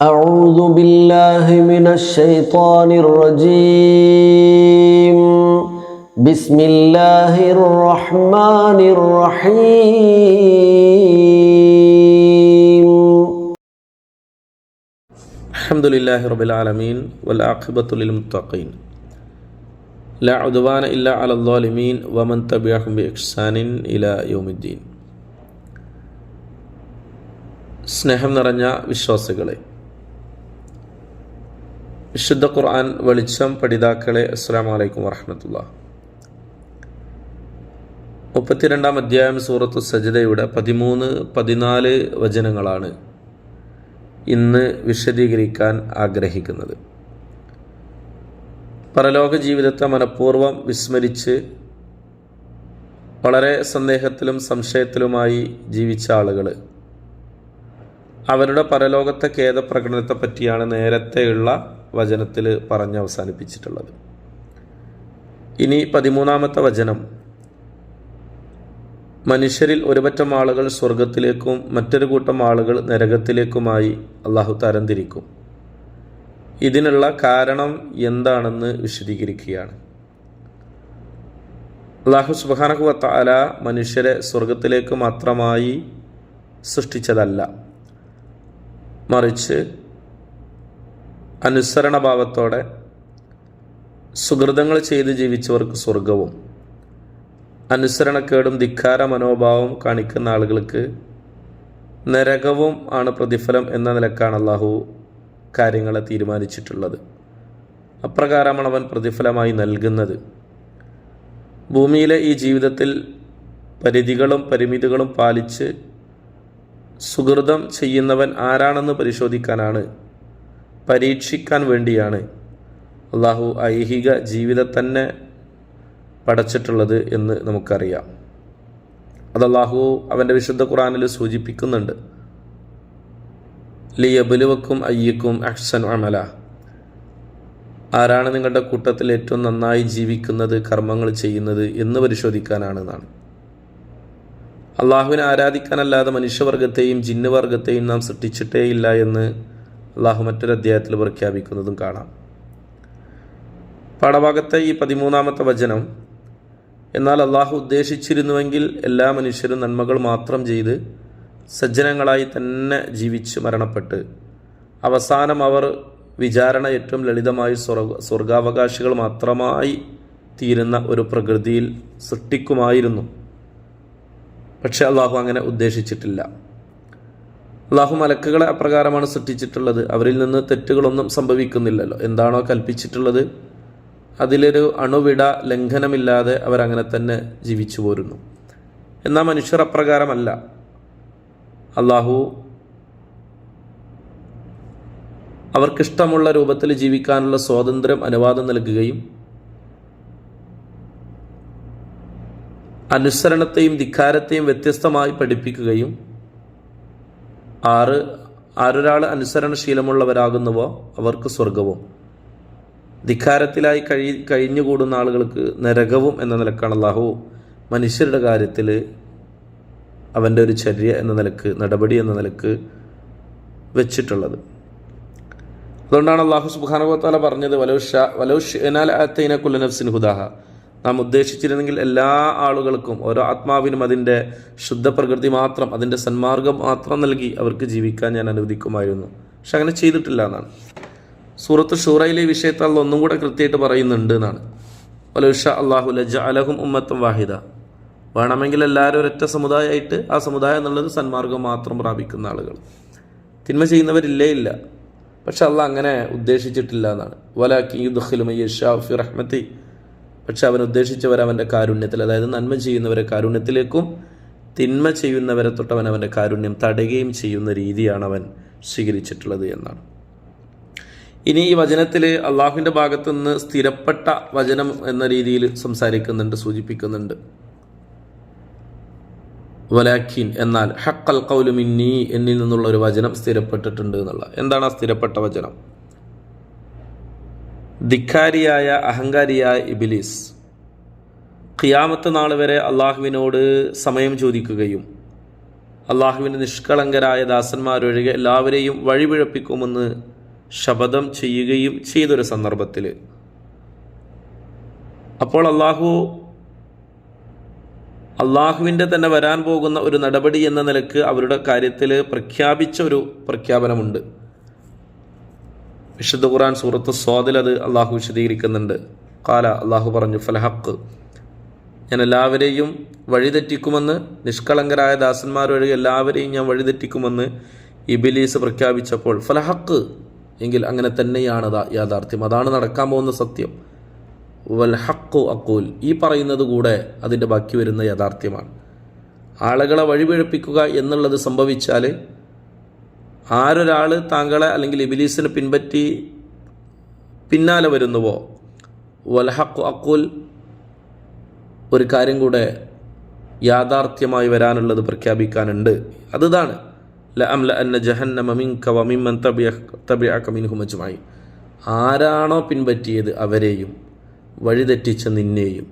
أعوذ بالله من الشيطان الرجيم بسم الله الرحمن الرحيم الحمد لله رب العالمين والعاقبة للمتقين لا عدوان إلا على الظالمين ومن تبعهم بإحسان إلى يوم الدين സ്നേഹം നിറഞ്ഞ വിശ്വാസികളെ വിശുദ്ധ ഖുർആൻ വെളിച്ചം പഠിതാക്കളെ അസ്സാം വലൈക്കും വറഹമത്തുള്ള മുപ്പത്തിരണ്ടാം അധ്യായം സൂറത്തു സജിതയുടെ പതിമൂന്ന് പതിനാല് വചനങ്ങളാണ് ഇന്ന് വിശദീകരിക്കാൻ ആഗ്രഹിക്കുന്നത്. പരലോക ജീവിതത്തെ മനഃപൂർവം വിസ്മരിച്ച് വളരെ സന്ദേഹത്തിലും സംശയത്തിലുമായി ജീവിച്ച ആളുകൾ അവരുടെ പരലോകത്തെ ഖേദപ്രകടനത്തെ പറ്റിയാണ് നേരത്തെയുള്ള വചനത്തിൽ പറഞ്ഞ് അവസാനിപ്പിച്ചിട്ടുള്ളത്. ഇനി പതിമൂന്നാമത്തെ വചനം. മനുഷ്യരിൽ ഒരുപറ്റം ആളുകൾ സ്വർഗത്തിലേക്കും മറ്റൊരു കൂട്ടം ആളുകൾ നരകത്തിലേക്കുമായി അള്ളാഹു തരംതിരിക്കും. ഇതിനുള്ള കാരണം എന്താണെന്ന് വിശദീകരിക്കുകയാണ്. അള്ളാഹു സുബാനഹു വത്താല മനുഷ്യരെ സ്വർഗത്തിലേക്ക് മാത്രമായി സൃഷ്ടിച്ചതല്ല. മറിച്ച് അനുസരണഭാവത്തോടെ സുഹൃതങ്ങൾ ചെയ്ത് ജീവിച്ചവർക്ക് സ്വർഗവും അനുസരണക്കേടും ധിക്കാര മനോഭാവവും കാണിക്കുന്ന ആളുകൾക്ക് നരകവും ആണ് പ്രതിഫലം എന്ന നിലക്കാണ് അള്ളാഹു കാര്യങ്ങളെ തീരുമാനിച്ചിട്ടുള്ളത്. അപ്രകാരമാണ് അവൻ പ്രതിഫലമായി നൽകുന്നത്. ഭൂമിയിലെ ഈ ജീവിതത്തിൽ പരിധികളും പരിമിതികളും പാലിച്ച് സുഹൃതം ചെയ്യുന്നവൻ ആരാണെന്ന് പരിശോധിക്കാനാണ് പരീക്ഷിക്കാൻ വേണ്ടിയാണ് അള്ളാഹു ഐഹിക ജീവിതം തന്നെ പടച്ചിട്ടുള്ളത് എന്ന് നമുക്കറിയാം. അത് അള്ളാഹു അവന്റെ വിശുദ്ധ ഖുറാനിൽ സൂചിപ്പിക്കുന്നുണ്ട്. ലിയബുലുവക്കും അയ്യക്കും അഹ്സൻ അമല. ആരാണ് നിങ്ങളുടെ കൂട്ടത്തിൽ ഏറ്റവും നന്നായി ജീവിക്കുന്നത് കർമ്മങ്ങൾ ചെയ്യുന്നത് എന്ന് പരിശോധിക്കാനാണ് എന്നാണ് അള്ളാഹുവിനെ ആരാധിക്കാനല്ലാതെ മനുഷ്യവർഗത്തെയും ജിന്നുവർഗത്തെയും നാം സൃഷ്ടിച്ചിട്ടേ ഇല്ല എന്ന് അള്ളാഹു മറ്റൊരു അധ്യായത്തിൽ പ്രഖ്യാപിക്കുന്നതും കാണാം. പാഠഭാഗത്തെ ഈ പതിമൂന്നാമത്തെ വചനം എന്നാൽ അള്ളാഹു ഉദ്ദേശിച്ചിരുന്നുവെങ്കിൽ എല്ലാ മനുഷ്യരും നന്മകൾ മാത്രം ചെയ്ത് സജ്ജനങ്ങളായി തന്നെ ജീവിച്ച് മരണപ്പെട്ട് അവസാനം അവർ വിചാരണ ഏറ്റവും ലളിതമായി സ്വർഗ സ്വർഗാവകാശികൾ മാത്രമായി തീരുന്ന ഒരു പ്രകൃതിയിൽ സൃഷ്ടിക്കുമായിരുന്നു. പക്ഷെ അള്ളാഹു അങ്ങനെ ഉദ്ദേശിച്ചിട്ടില്ല. അള്ളാഹു മലക്കുകളെ അപ്രകാരമാണ് സൃഷ്ടിച്ചിട്ടുള്ളത്. അവരിൽ നിന്ന് തെറ്റുകളൊന്നും സംഭവിക്കുന്നില്ലല്ലോ. എന്താണോ കൽപ്പിച്ചിട്ടുള്ളത്? അതിലൊരു അണുവിട ലംഘനമില്ലാതെ അവരങ്ങനെ തന്നെ ജീവിച്ചു പോരുന്നു. എന്നാൽ മനുഷ്യർ അപ്രകാരമല്ല. അള്ളാഹു അവർക്കിഷ്ടമുള്ള രൂപത്തിൽ ജീവിക്കാനുള്ള സ്വാതന്ത്ര്യം അനുവാദം നൽകുകയും അനുസരണത്തെയും ധിക്കാരത്തെയും വ്യത്യസ്തമായി പഠിപ്പിക്കുകയും ആറ് ആരൊരാൾ അനുസരണശീലമുള്ളവരാകുന്നുവോ അവർക്ക് സ്വർഗവും ധിക്കാരത്തിലായി കഴി കഴിഞ്ഞുകൂടുന്ന ആളുകൾക്ക് നരകവും എന്ന നിലക്കാണ് അള്ളാഹു മനുഷ്യരുടെ കാര്യത്തിൽ അവന്റെ ഒരു ചര്യ എന്ന നിലയ്ക്ക് നടപടി എന്ന നിലയ്ക്ക് വെച്ചിട്ടുള്ളത്. അതുകൊണ്ടാണ് അള്ളാഹു സുബാനുഭവത്താല പറഞ്ഞത് വലോഷ വലൗഷ് എന്നാൽ അത്തൈന കുല്ലനഫ്സിൻ ഹുദാഹ. നാം ഉദ്ദേശിച്ചിരുന്നെങ്കിൽ എല്ലാ ആളുകൾക്കും ഓരോ ആത്മാവിനും അതിന്റെ ശുദ്ധ പ്രകൃതി മാത്രം അതിന്റെ സന്മാർഗം മാത്രം നൽകി അവർക്ക് ജീവിക്കാൻ ഞാൻ അനുവദിക്കുമായിരുന്നു. പക്ഷെ അങ്ങനെ ചെയ്തിട്ടില്ല എന്നാണ്. സൂറത്ത് ഷൂറയിലെ വിഷയത്താൽ ഒന്നും കൂടെ കൃത്യമായിട്ട് പറയുന്നുണ്ട് എന്നാണ്. വലുഷ അള്ളാഹു ലജ അലഹും ഉമ്മത്തും വാഹിദ. വേണമെങ്കിൽ എല്ലാവരും ഒരൊറ്റ സമുദായമായിട്ട് ആ സമുദായം എന്നുള്ളത് സന്മാർഗം മാത്രം പ്രാപിക്കുന്ന ആളുകൾ. തിന്മ ചെയ്യുന്നവരില്ലേ ഇല്ല. പക്ഷെ അള്ളാഹ് അങ്ങനെ ഉദ്ദേശിച്ചിട്ടില്ല എന്നാണ്. വലാക്കി ദുഃഖിലും ഷാഫി റഹ്മത്തി. പക്ഷെ അവൻ ഉദ്ദേശിച്ചവർ അവന്റെ കാരുണ്യത്തിൽ അതായത് നന്മ ചെയ്യുന്നവരെ കാരുണ്യത്തിലേക്കും തിന്മ ചെയ്യുന്നവരെ തൊട്ടവൻ അവന്റെ കാരുണ്യം തടയുകയും ചെയ്യുന്ന രീതിയാണ് അവൻ സ്വീകരിച്ചിട്ടുള്ളത് എന്നാണ്. ഇനി ഈ വചനത്തിൽ അള്ളാഹുവിന്റെ ഭാഗത്തു നിന്ന് സ്ഥിരപ്പെട്ട വചനം എന്ന രീതിയിൽ സംസാരിക്കുന്നുണ്ട് സൂചിപ്പിക്കുന്നുണ്ട്. വലാഖീൻ എന്നാൽ ഹക്കൽ കൗലുമിന്നി എന്നിൽ നിന്നുള്ള ഒരു വചനം സ്ഥിരപ്പെട്ടിട്ടുണ്ട് എന്നുള്ള. എന്താണ് ആ സ്ഥിരപ്പെട്ട വചനം? ധിക്കാരിയായ അഹങ്കാരിയായ ഇബിലിസ് ഖിയാമത്ത് നാൾ വരെ അള്ളാഹുവിനോട് സമയം ചോദിക്കുകയും അള്ളാഹുവിന്റെ നിഷ്കളങ്കരായ ദാസന്മാരൊഴികെ എല്ലാവരെയും വഴിപിഴപ്പിക്കുമെന്ന് ശപഥം ചെയ്യുകയും ചെയ്തൊരു സന്ദർഭത്തിൽ അപ്പോൾ അള്ളാഹു അള്ളാഹുവിന്റെ തന്നെ വരാൻ പോകുന്ന ഒരു നടപടി എന്ന നിലയ്ക്ക് അവരുടെ കാര്യത്തിൽ പ്രഖ്യാപിച്ച ഒരു പ്രഖ്യാപനമുണ്ട്. വിശുദ്ധ ഖുറാൻ സൂറത്ത് സ്വാദിൽ അത് അള്ളാഹു വിശദീകരിക്കുന്നുണ്ട്. കാല അള്ളാഹു പറഞ്ഞു ഫലഹക്ക്. ഞാൻ എല്ലാവരെയും വഴിതെറ്റിക്കുമെന്ന് നിഷ്കളങ്കരായ ദാസന്മാർ വഴി എല്ലാവരെയും ഞാൻ വഴിതെറ്റിക്കുമെന്ന് ഇബിലീസ് പ്രഖ്യാപിച്ചപ്പോൾ ഫലഹക്ക്. എങ്കിൽ അങ്ങനെ തന്നെയാണ് യാഥാർത്ഥ്യം. അതാണ് നടക്കാൻ പോകുന്ന സത്യം. വൽഹക്കു അക്കൂൽ. ഈ പറയുന്നത് കൂടെ അതിന്റെ ബാക്കി വരുന്ന യാഥാർത്ഥ്യമാണ്. ആളുകളെ വഴിപിഴപ്പിക്കുക എന്നുള്ളത് സംഭവിച്ചാൽ ആരൊരാൾ താങ്കളെ അല്ലെങ്കിൽ ഇബിലീസിനെ പിൻപറ്റി പിന്നാലെ വരുന്നുവോ? വലഹക്കു അക്കുൽ ഒരു കാര്യം കൂടെ യാഥാർത്ഥ്യമായി വരാനുള്ളത് പ്രഖ്യാപിക്കാനുണ്ട്. അതിതാണ് ല അംല അന്ന ജഹന്നമ മിൻക വമിമ്മൻ തബിഅക മിൻഹും ആരാണോ പിൻപറ്റിയത് അവരെയും വഴിതെറ്റിച്ച നിന്നെയും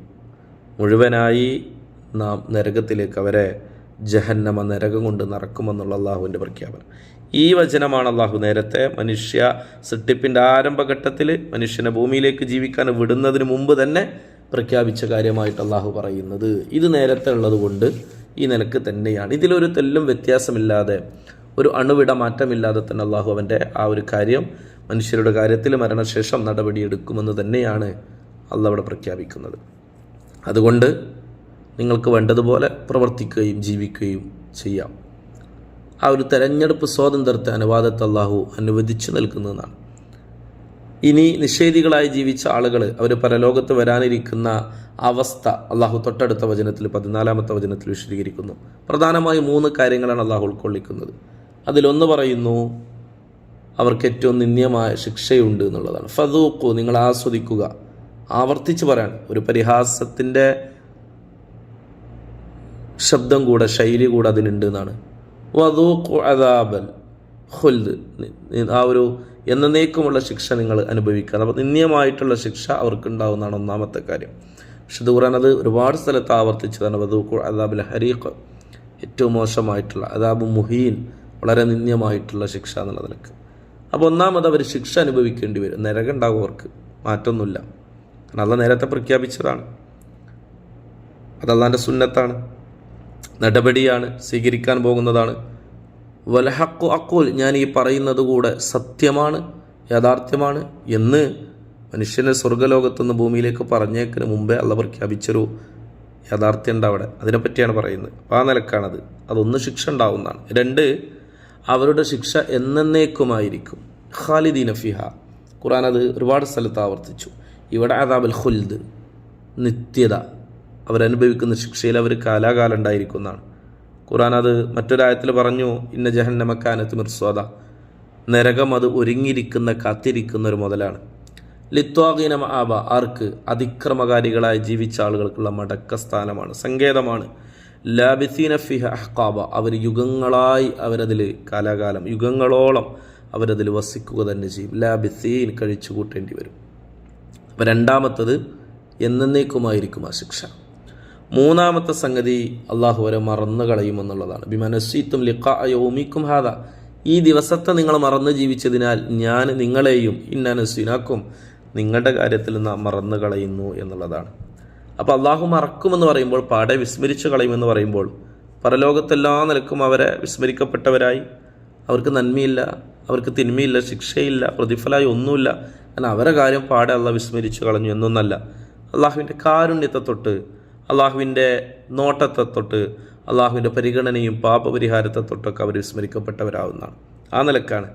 മുഴുവനായി നാം നരകത്തിലേക്ക് അവരെ ജഹന്നമ നരകം കൊണ്ട് നടക്കുമെന്നുള്ള അള്ളാഹുവിന്റെ പ്രഖ്യാപനം. ഈ വചനമാണ് അള്ളാഹു നേരത്തെ മനുഷ്യ സൃഷ്ടിപ്പിന്റെ ആരംഭഘട്ടത്തിൽ മനുഷ്യനെ ഭൂമിയിലേക്ക് ജീവിക്കാൻ വിടുന്നതിന് മുമ്പ് തന്നെ പ്രഖ്യാപിച്ച കാര്യമായിട്ട് അള്ളാഹു പറയുന്നത്. ഇത് നേരത്തെ ഉള്ളതുകൊണ്ട് ഈ നിലയ്ക്ക് തന്നെയാണ്. ഇതിലൊരു തെല്ലും വ്യത്യാസമില്ലാതെ ഒരു അണുവിട മാറ്റമില്ലാതെ തന്നെ അള്ളാഹു അവന്റെ ആ ഒരു കാര്യം മനുഷ്യരുടെ കാര്യത്തിൽ മരണശേഷം നടപടിയെടുക്കുമെന്ന് തന്നെയാണ് അള്ള അവിടെ പ്രഖ്യാപിക്കുന്നത്. അതുകൊണ്ട് നിങ്ങൾക്ക് വേണ്ടതുപോലെ പ്രവർത്തിക്കുകയും ജീവിക്കുകയും ചെയ്യാം. ആ ഒരു തെരഞ്ഞെടുപ്പ് സ്വാതന്ത്ര്യത്തെ അനുവാദത്തെ അള്ളാഹു അനുവദിച്ചു നൽകുന്നതാണ്. ഇനി നിഷേധികളായി ജീവിച്ച ആളുകൾ അവർ പരലോകത്ത് വരാനിരിക്കുന്ന അവസ്ഥ അള്ളാഹു തൊട്ടടുത്ത വചനത്തിൽ പതിനാലാമത്തെ വചനത്തിൽ വിശദീകരിക്കുന്നു. പ്രധാനമായും മൂന്ന് കാര്യങ്ങളാണ് അള്ളാഹു ഉൾക്കൊള്ളിക്കുന്നത്. അതിലൊന്ന് പറയുന്നു അവർക്ക് ഏറ്റവും നിന്ദ്യമായ ശിക്ഷയുണ്ട് എന്നുള്ളതാണ്. ഫതൂക്കു നിങ്ങൾ ആസ്വദിക്കുക. ആവർത്തിച്ച് പറയാൻ ഒരു പരിഹാസത്തിന്റെ ശബ്ദം കൂടെ ശൈലി കൂടെ അതിനുണ്ട് എന്നാണ്. വധൂഖു അദാബൽ ഹുൽദ് ആ ഒരു എന്നേക്കുമുള്ള ശിക്ഷ നിങ്ങൾ അനുഭവിക്കുക. അപ്പോൾ നിന്ദ്യമായിട്ടുള്ള ശിക്ഷ അവർക്കുണ്ടാവുന്നതാണ് ഒന്നാമത്തെ കാര്യം. പക്ഷെ ദൂറാനത് അത് ഒരുപാട് സ്ഥലത്ത് ആവർത്തിച്ചതാണ്. വധൂക്കു അദാബുൽ ഹരീഖ് ഏറ്റവും മോശമായിട്ടുള്ള അദാബ് മുഹീൻ വളരെ നിന്ദ്യമായിട്ടുള്ള ശിക്ഷ എന്നുള്ള നിലയ്ക്ക്. അപ്പോൾ ഒന്നാമത് അവർ ശിക്ഷ അനുഭവിക്കേണ്ടി വരും. നരകം അവർക്ക്. മാറ്റമൊന്നുമില്ല. കാരണം അല്ല നേരത്തെ പ്രഖ്യാപിച്ചതാണ്. അതല്ലാന്റെ സുന്നത്താണ്. നടപടിയാണ് സ്വീകരിക്കാൻ പോകുന്നതാണ്. വലഹക്കു അക്കുൽ ഞാൻ ഈ പറയുന്നത് കൂടെ സത്യമാണ് യാഥാർത്ഥ്യമാണ് എന്ന് മനുഷ്യനെ സ്വർഗലോകത്തുനിന്ന് ഭൂമിയിലേക്ക് പറഞ്ഞേക്കിന് മുമ്പേ അല്ല പ്രഖ്യാപിച്ചൊരു യാഥാർത്ഥ്യം ഉണ്ട് അവിടെ. അതിനെപ്പറ്റിയാണ് പറയുന്നത്. അപ്പോൾ ആ നിലക്കാണത്. അതൊന്ന് ശിക്ഷ ഉണ്ടാവുന്നതാണ്. രണ്ട് അവരുടെ ശിക്ഷ എന്നേക്കുമായിരിക്കും. ഖാലിദീൻ ഫിഹ. ഖുറാൻ അത് ഒരുപാട് സ്ഥലത്ത് ആവർത്തിച്ചു. ഇവിടെ അതാബൽ ഖുൽദ് നിത്യത. അവരനുഭവിക്കുന്ന ശിക്ഷയിൽ അവർ കാലാകാലം ഉണ്ടായിരിക്കുന്നതാണ്. ഖുറാൻ അത് മറ്റൊരായത്തിൽ പറഞ്ഞു ഇന്ന ജഹന്നമക്കാനത്ത് മിർസ്വാദ നരകം അത് ഒരുങ്ങിയിരിക്കുന്ന കാത്തിരിക്കുന്ന ഒരു മുതലാണ്. ലിത്വാഗീന ആബ ആർക്ക് അതിക്രമകാരികളായി ജീവിച്ച ആളുകൾക്കുള്ള മടക്ക സ്ഥാനമാണ് സങ്കേതമാണ്. ലാബിസീന ഫിഹ അഹ്കാബ അവർ യുഗങ്ങളായി അവരതിൽ കാലാകാലം യുഗങ്ങളോളം അവരതിൽ വസിക്കുക തന്നെ ചെയ്യും. ലാബിസീൻ കഴിച്ചു കൂട്ടേണ്ടി വരും. അപ്പം രണ്ടാമത്തത് എന്നേക്കുമായിരിക്കും ആ ശിക്ഷ. മൂന്നാമത്തെ സംഗതി അള്ളാഹു വരെ മറന്നു കളയുമെന്നുള്ളതാണ് ബിമനസ്വീത്തും ലിഖ യോമിക്കും ഹാദ. ഈ ദിവസത്തെ നിങ്ങൾ മറന്നു ജീവിച്ചതിനാൽ ഞാൻ നിങ്ങളെയും ഇന്നനസ്വീനാക്കും നിങ്ങളുടെ കാര്യത്തിൽ നാം മറന്നു കളയുന്നു എന്നുള്ളതാണ്. അപ്പോൾ അള്ളാഹു മറക്കുമെന്ന് പറയുമ്പോൾ പാടെ വിസ്മരിച്ചു കളയുമെന്ന് പറയുമ്പോൾ പരലോകത്തെല്ലാ നിലക്കും അവരെ വിസ്മരിക്കപ്പെട്ടവരായി. അവർക്ക് നന്മയില്ല അവർക്ക് തിന്മയില്ല ശിക്ഷയില്ല പ്രതിഫലമായി ഒന്നുമില്ല. കാരണം അവരെ കാര്യം പാടെ അള്ളാഹ് വിസ്മരിച്ചു കളഞ്ഞു എന്നൊന്നല്ല. അള്ളാഹുവിന്റെ കാരുണ്യത്തെ തൊട്ട് അള്ളാഹുവിന്റെ നോട്ടത്തെ തൊട്ട് അള്ളാഹുവിന്റെ പരിഗണനയും പാപപരിഹാരത്തെ തൊട്ടൊക്കെ അവർ വിസ്മരിക്കപ്പെട്ടവരാവുന്നതാണ്. ആ നിലക്കാണ്.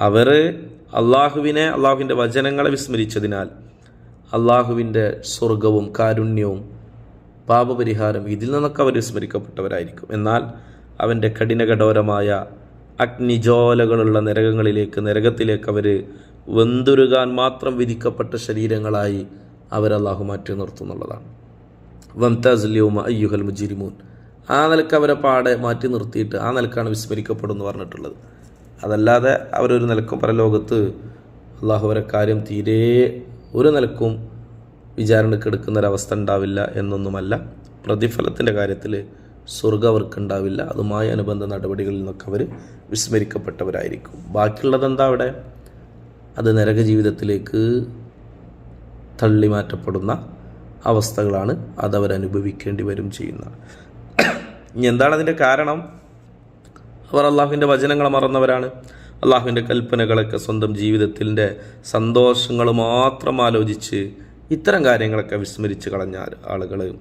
അവർ അള്ളാഹുവിനെ അള്ളാഹുവിന്റെ വചനങ്ങളെ വിസ്മരിച്ചതിനാൽ അള്ളാഹുവിന്റെ സ്വർഗവും കാരുണ്യവും പാപപരിഹാരം ഇതിൽ നിന്നൊക്കെ അവർ വിസ്മരിക്കപ്പെട്ടവരായിരിക്കും. എന്നാൽ അവന്റെ കഠിനകഠോരമായ അഗ്നിജോലകളുള്ള നരകങ്ങളിലേക്ക് നരകത്തിലേക്ക് അവർ വെന്തുരുകാൻ മാത്രം വിധിക്കപ്പെട്ട ശരീരങ്ങളായി അവരല്ലാഹു മാറ്റി നിർത്തുന്നുള്ളതാണ് വംതാസ്ലിയുമ അയ്യുഹൽ മുജിരിമൂൻ. ആ നിലയ്ക്ക് അവരെ പാടെ മാറ്റി നിർത്തിയിട്ട് ആ നിലക്കാണ് വിസ്മരിക്കപ്പെടുന്നു പറഞ്ഞിട്ടുള്ളത്. അതല്ലാതെ അവരൊരു നിലക്കും പരലോകത്ത് അള്ളാഹു അവരെ കാര്യം തീരെ ഒരു നിലക്കും വിചാരണക്കെടുക്കുന്ന ഒരവസ്ഥ ഉണ്ടാവില്ല എന്നൊന്നുമല്ല. പ്രതിഫലത്തിന്റെ കാര്യത്തിൽ സ്വർഗം അവർക്കുണ്ടാവില്ല അതുമായി അനുബന്ധ നടപടികളിൽ നിന്നൊക്കെ അവർ വിസ്മരിക്കപ്പെട്ടവരായിരിക്കും. ബാക്കിയുള്ളത് എന്താ അവിടെ? അത് നരക ജീവിതത്തിലേക്ക് തള്ളി മാറ്റപ്പെടുന്ന അവസ്ഥകളാണ് അതവരനുഭവിക്കേണ്ടി വരും ചെയ്യുന്നത്. ഇനി എന്താണ് അതിന്റെ കാരണം? അവർ അള്ളാഹുവിന്റെ വചനങ്ങളെ മറന്നവരാണ്. അള്ളാഹുവിന്റെ കൽപ്പനകളൊക്കെ സ്വന്തം ജീവിതത്തിന്റെ സന്തോഷങ്ങൾ മാത്രം ആലോചിച്ച് ഇത്തരം കാര്യങ്ങളൊക്കെ വിസ്മരിച്ച് കളഞ്ഞ ആളുകൾ.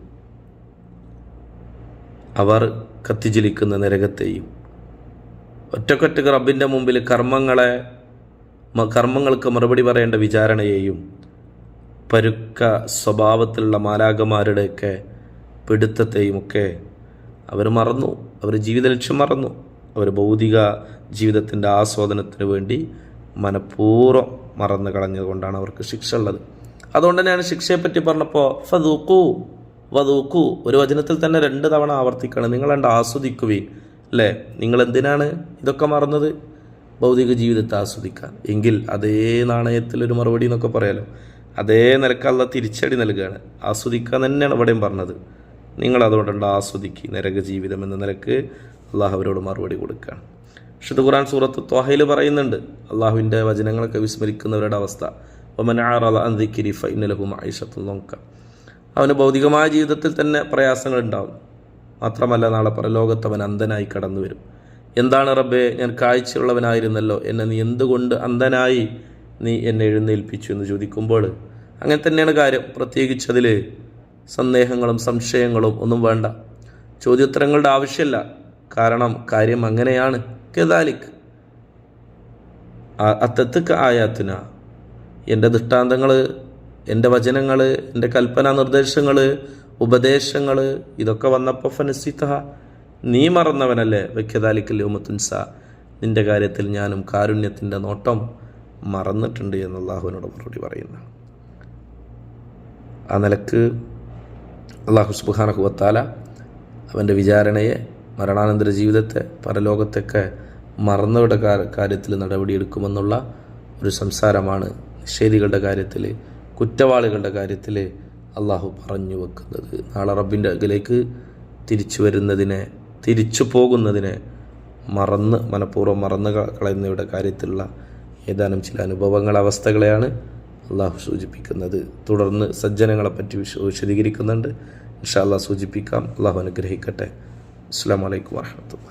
അവർ കത്തിജ്വലിക്കുന്ന നരകത്തെയും ഒറ്റക്കൊറ്റക്ക് റബ്ബിന്റെ മുമ്പിൽ കർമ്മങ്ങളെ കർമ്മങ്ങൾക്ക് മറുപടി പറയേണ്ട വിചാരണയെയും പരുക്ക സ്വഭാവത്തിലുള്ള മാലാകമാരുടെയൊക്കെ പിടുത്തത്തെയും ഒക്കെ അവർ മറന്നു. അവർ ജീവിത ലക്ഷ്യം മറന്നു. അവർ ഭൗതിക ജീവിതത്തിന്റെ ആസ്വാദനത്തിന് വേണ്ടി മനഃപൂർവം മറന്നു കളഞ്ഞതുകൊണ്ടാണ് അവർക്ക് ശിക്ഷ ഉള്ളത്. അതുകൊണ്ട് തന്നെയാണ് ശിക്ഷയെപ്പറ്റി പറഞ്ഞപ്പോൾ ഫതൂക്കൂ വതൂക്കൂ ഒരു വചനത്തിൽ തന്നെ രണ്ട് തവണ ആവർത്തിക്കണം. നിങ്ങൾ രണ്ട് ആസ്വദിക്കുവീൻ അല്ലേ? നിങ്ങൾ എന്തിനാണ് ഇതൊക്കെ മറന്നത്? ഭൗതിക ജീവിതത്തെ ആസ്വദിക്കാൻ. എങ്കിൽ അതേ നാണയത്തിലൊരു മറുപടി എന്നൊക്കെ പറയാലോ. അതേ നിലക്കുള്ള തിരിച്ചടി നൽകുകയാണ് ആസ്വദിക്കാൻ തന്നെയാണ് ഇവിടെയും പറഞ്ഞത്. നിങ്ങൾ അതുകൊണ്ടുണ്ട് ആസ്വദിക്കുക നരക ജീവിതം എന്ന നിലയ്ക്ക് അള്ളാഹു അവരോട് മറുപടി കൊടുക്കുകയാണ് വിശുദ്ധ ഖുറാൻ സൂറത്ത് ത്വാഹയിൽ പറയുന്നുണ്ട്. അള്ളാഹുവിന്റെ വചനങ്ങളൊക്കെ വിസ്മരിക്കുന്നവരുടെ അവസ്ഥ. അവന് ഭൗതികമായ ജീവിതത്തിൽ തന്നെ പ്രയാസങ്ങൾ ഉണ്ടാവും. മാത്രമല്ല നാളെ പരലോകത്ത് അവൻ അന്ധനായി കടന്നു വരും എന്താണ് റബ്ബെ ഞാൻ കാഴ്ചയുള്ളവനായിരുന്നല്ലോ. എന്നെ നീ എന്തുകൊണ്ട് അന്ധനായി നീ എന്നെ എഴുന്നേൽപ്പിച്ചു എന്ന് ചോദിക്കുമ്പോൾ അങ്ങനെ തന്നെയാണ് കാര്യം. പ്രത്യേകിച്ച് അതിൽ സന്ദേഹങ്ങളും സംശയങ്ങളും ഒന്നും വേണ്ട. ചോദ്യോത്തരങ്ങളുടെ ആവശ്യമില്ല. കാരണം കാര്യം അങ്ങനെയാണ്. കെദാലിക് അത്തത്തക്ക ആയാത്തിന. എന്റെ ദൃഷ്ടാന്തങ്ങൾ എന്റെ വചനങ്ങൾ എന്റെ കൽപ്പനാ നിർദ്ദേശങ്ങൾ ഉപദേശങ്ങൾ ഇതൊക്കെ വന്നപ്പോൾ ഫനസിത്ത നീ മറന്നവനല്ലേ വെക്കതാലിക്കൽ യോമത്തുൻസ നിന്റെ കാര്യത്തിൽ ഞാനും കാരുണ്യത്തിന്റെ നോട്ടം മറന്നിട്ടുണ്ട് എന്ന് അള്ളാഹുവിനോട് മറുപടി പറയുന്നു. ആ നിലയ്ക്ക് അള്ളാഹു സുബാനഹുവത്താല അവന്റെ വിചാരണയെ മരണാനന്തര ജീവിതത്തെ പരലോകത്തൊക്കെ മറന്നവരുടെ കാര്യത്തിൽ നടപടിയെടുക്കുമെന്നുള്ള ഒരു സംസാരമാണ് നിഷേധികളുടെ കാര്യത്തിൽ കുറ്റവാളികളുടെ കാര്യത്തിൽ അള്ളാഹു പറഞ്ഞു വെക്കുന്നത്. നാളെ റബ്ബിന്റെ അകലേക്ക് തിരിച്ചു വരുന്നതിനെ തിരിച്ചു പോകുന്നതിനെ മറന്ന് മനഃപൂർവം മറന്ന് കളയുന്നവരുടെ കാര്യത്തിലുള്ള ഏതാനും ചില അനുഭവങ്ങൾ അവസ്ഥകളെയാണ് അള്ളാഹു സൂചിപ്പിക്കുന്നത്. തുടർന്ന് സജ്ജനങ്ങളെപ്പറ്റി വിശ വിശദീകരിക്കുന്നുണ്ട്. ഇൻഷാ സൂചിപ്പിക്കാം. അള്ളാഹു അനുഗ്രഹിക്കട്ടെ. അസ്സാം വലൈക്കും വാഹമത്തുള്ള